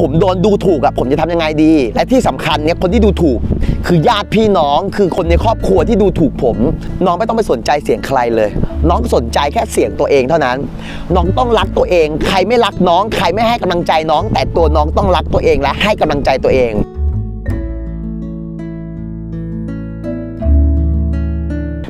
ผมโดนดูถูกอะผมจะทำยังไงดี และที่สำคัญเนี่ยคนที่ดูถูก คือญาติพี่น้องคือคนในครอบครัวที่ดูถูกผม น้องไม่ต้องไปสนใจเสียงใครเลย น้องสนใจแค่เสียงตัวเองเท่านั้น น้องต้องรักตัวเอง ใครไม่รักน้อง ใครไม่ให้กำลังใจน้อง แต่ตัวน้องต้องรักตัวเองและให้กำลังใจตัวเอง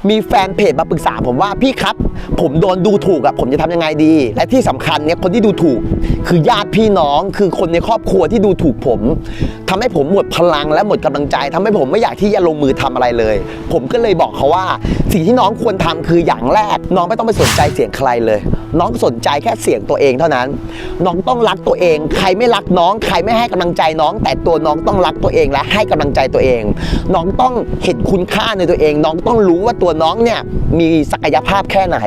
มีแฟนเพจมาปรึกษาผมว่าพี่ครับ ผมโดนดูถูกอะผมจะทำยังไงดี และที่สำคัญเนี่ยคนที่ดูถูก คือญาติพี่น้องคือคนในครอบครัวที่ดูถูกผมทำให้ผมหมดพลังและหมดกำลังใจทำให้ผมไม่อยากที่จะลงมือทำอะไรเลย ผมก็เลยบอกเขาว่า สิ่งที่น้องควรทำคืออย่างแรก น้องไม่ต้องไปสนใจเสียงใครเลย น้องสนใจแค่เสียงตัวเองเท่านั้น น้องต้องรักตัวเอง ใครไม่รักน้อง ใครไม่ให้กำลังใจน้อง แต่ตัวน้องต้องรักตัวเองและให้กำลังใจตัวเอง น้องต้องเห็นคุณค่าในตัวเอง น้องต้องรู้ว่าตัวน้องเนี่ยมีศักยภาพแค่ไหน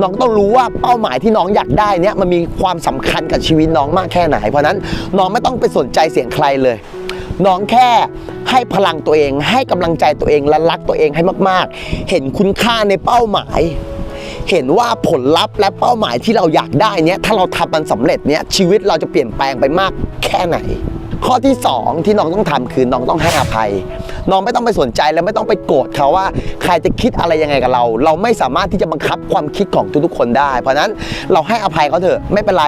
น้องต้องรู้ว่าเป้าหมายที่น้องอยากได้เนี่ยมันมีความสำคัญกับชีวิตน้องมากแค่ไหน เพราะนั้นน้องไม่ต้องไปสนใจเสียงใครเลย น้องแค่ให้พลังตัวเอง ให้กำลังใจตัวเองและรักตัวเองให้มาก ๆ เห็นคุณค่าในเป้าหมายเห็นว่าผลลัพธ์และเป้าหมายที่เราอยากได้เนี่ยถ้าเราทำมันสำเร็จเนี่ยชีวิตเราจะเปลี่ยนแปลงไปมากแค่ไหน ข้อที่ 2 ที่น้องต้องทำคือน้องต้องให้อภัย น้องไม่ต้องไปสนใจและไม่ต้องไปโกรธเขาว่า ใครจะคิดอะไรยังไงกับเรา เราไม่สามารถที่จะบังคับความคิดของทุกๆคนได้ เพราะฉะนั้นเราให้อภัยเขาเถอะไม่เป็นไร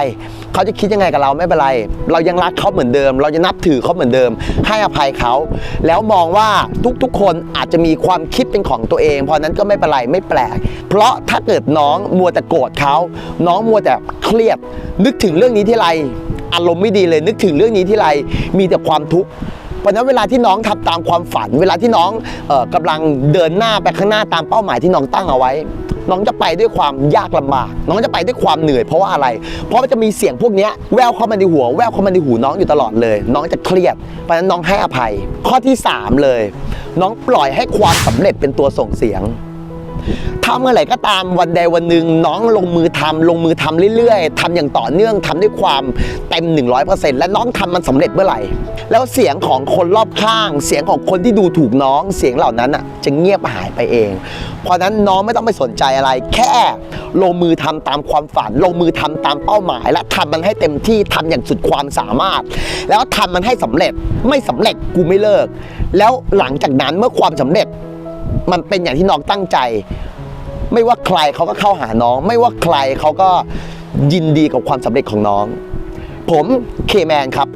เขาจะคิดยังไงกับเราไม่เป็นไร เรายังรักเขาเหมือนเดิม เราจะนับถือเขาเหมือนเดิม ให้อภัยเขา แล้วมองว่าทุกๆ คนอาจจะมีความคิดเป็นของตัวเอง เพราะฉะนั้นก็ไม่เป็นไรไม่แปลก เพราะถ้าเกิดน้องมัวแต่โกรธเขาน้องมัวแต่เครียด นึกถึงเรื่องนี้ที่ไร อารมณ์ไม่ดีเลยนึกถึงเรื่องนี้ที่ไรมีแต่ความทุกข์เพราะฉะนั้นเวลาที่น้องทำตามความฝัน เวลาที่น้องเออกำลังเดินหน้าไปข้างหน้าตามเป้าหมายที่น้องตั้งเอาไว้ น้องจะไปด้วยความยากลำบาก น้องจะไปด้วยความเหนื่อยเพราะว่าอะไร เพราะมันจะมีเสียงพวกนี้แววเข้ามาในหัว แววเข้ามาในหูน้องอยู่ตลอดเลย น้องจะเครียด เพราะฉะนั้นน้องให้อภัย ข้อที่สามเลย น้องปล่อยให้ความสำเร็จเป็นตัวส่งเสียง ทำเมื่อไหร่ก็ตามวันใดวันหนึ่งน้องลงมือทำลงมือทำเรื่อยๆทำอย่างต่อเนื่องทำด้วยความเต็ม 100%และน้องทำมันสำเร็จเมื่อไหร่ แล้วเสียงของคนรอบข้าง เสียงของคนที่ดูถูกน้องเสียงเหล่านั้นอะจะเงียบหายไปเอง เพราะฉะนั้นน้องไม่ต้องไปสนใจอะไร แค่ลงมือทำตามความฝัน ลงมือทำตามเป้าหมาย และทำมันให้เต็มที่ทำอย่างสุดความสามารถ แล้วทำมันให้สำเร็จไม่สำเร็จกูไม่เลิก แล้วหลังจากนั้นเมื่อความสำเร็จ มันเป็นอย่างที่น้องตั้งใจ ไม่ว่าใครเขาก็เข้าหาน้อง ไม่ว่าใครเขาก็ยินดีกับความสำเร็จของน้อง ผมเคแมนครับ